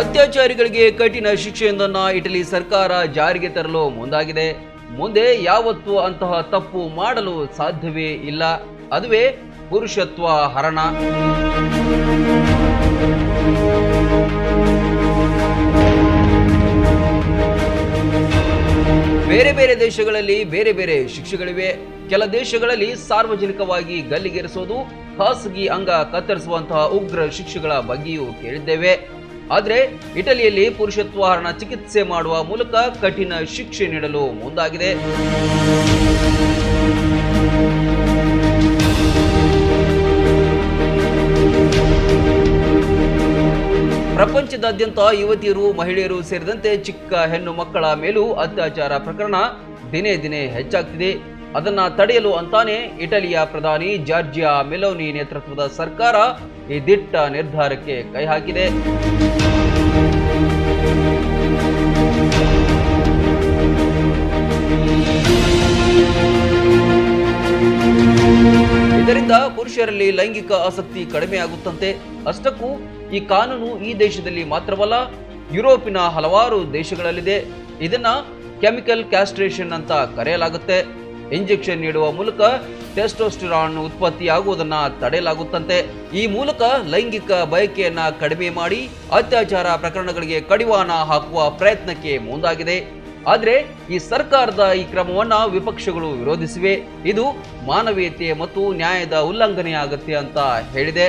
ಅತ್ಯಾಚಾರಿಗಳಿಗೆ ಕಠಿಣ ಶಿಕ್ಷೆಯೊಂದನ್ನು ಇಟಲಿ ಸರ್ಕಾರ ಜಾರಿಗೆ ತರಲು ಮುಂದಾಗಿದೆ. ಮುಂದೆ ಯಾವತ್ತೂ ಅಂತಹ ತಪ್ಪು ಮಾಡಲು ಸಾಧ್ಯವೇ ಇಲ್ಲ. ಅದುವೇ ಪುರುಷತ್ವ ಹರಣ. ಬೇರೆ ಬೇರೆ ದೇಶಗಳಲ್ಲಿ ಬೇರೆ ಬೇರೆ ಶಿಕ್ಷೆಗಳಿವೆ. ಕೆಲ ದೇಶಗಳಲ್ಲಿ ಸಾರ್ವಜನಿಕವಾಗಿ ಗಲ್ಲಿಗೇರಿಸೋದು, ಖಾಸಗಿ ಅಂಗ ಕತ್ತರಿಸುವಂತಹ ಉಗ್ರ ಶಿಕ್ಷೆಗಳ ಬಗ್ಗೆಯೂ ಕೇಳಿದ್ದೇವೆ. ಆದರೆ ಇಟಲಿಯಲ್ಲಿ ಪುರುಷತ್ವ ಹರಣ ಚಿಕಿತ್ಸೆ ಮಾಡುವ ಮೂಲಕ ಕಠಿಣ ಶಿಕ್ಷೆ ನೀಡಲು ಮುಂದಾಗಿದೆ. ಪ್ರಪಂಚದಾದ್ಯಂತ ಯುವತಿಯರು, ಮಹಿಳೆಯರು ಸೇರಿದಂತೆ ಚಿಕ್ಕ ಹೆಣ್ಣು ಮಕ್ಕಳ ಮೇಲೂ ಅತ್ಯಾಚಾರ ಪ್ರಕರಣ ದಿನೇ ದಿನೇ ಹೆಚ್ಚಾಗ್ತಿದೆ. ಅದನ್ನ ತಡೆಯಲು ಅಂತಾನೆ ಇಟಲಿಯ ಪ್ರಧಾನಿ ಜಾರ್ಜಿಯಾ ಮೆಲೋನಿ ನೇತೃತ್ವದ ಸರ್ಕಾರ ಈ ದಿಟ್ಟ ನಿರ್ಧಾರಕ್ಕೆ ಕೈ ಹಾಕಿದೆ. ಇದರಿಂದ ಪುರುಷರಲ್ಲಿ ಲೈಂಗಿಕ ಆಸಕ್ತಿ ಕಡಿಮೆಯಾಗುತ್ತಂತೆ ಅಷ್ಟಕ್ಕೂ ಈ ಕಾನೂನು ಈ ದೇಶದಲ್ಲಿ ಮಾತ್ರವಲ್ಲ, ಯುರೋಪಿನ ಹಲವಾರು ದೇಶಗಳಲ್ಲಿದೆ. ಇದನ್ನ ಕೆಮಿಕಲ್ ಕ್ಯಾಸ್ಟ್ರೇಷನ್ ಅಂತ ಕರೆಯಲಾಗುತ್ತೆ. ಇಂಜೆಕ್ಷನ್ ನೀಡುವ ಮೂಲಕ ಟೆಸ್ಟೋಸ್ಟಿರಾನ್ ಉತ್ಪತ್ತಿಯಾಗುವುದನ್ನು ತಡೆಯಲಾಗುತ್ತಂತೆ. ಈ ಮೂಲಕ ಲೈಂಗಿಕ ಬಯಕೆಯನ್ನು ಕಡಿಮೆ ಮಾಡಿ ಅತ್ಯಾಚಾರ ಪ್ರಕರಣಗಳಿಗೆ ಕಡಿವಾಣ ಹಾಕುವ ಪ್ರಯತ್ನಕ್ಕೆ ಮುಂದಾಗಿದೆ. ಆದರೆ ಈ ಸರ್ಕಾರದ ಈ ಕ್ರಮವನ್ನು ವಿಪಕ್ಷಗಳು ವಿರೋಧಿಸಿವೆ. ಇದು ಮಾನವೀಯತೆ ಮತ್ತು ನ್ಯಾಯದ ಉಲ್ಲಂಘನೆಯಾಗುತ್ತೆ ಅಂತ ಹೇಳಿದೆ.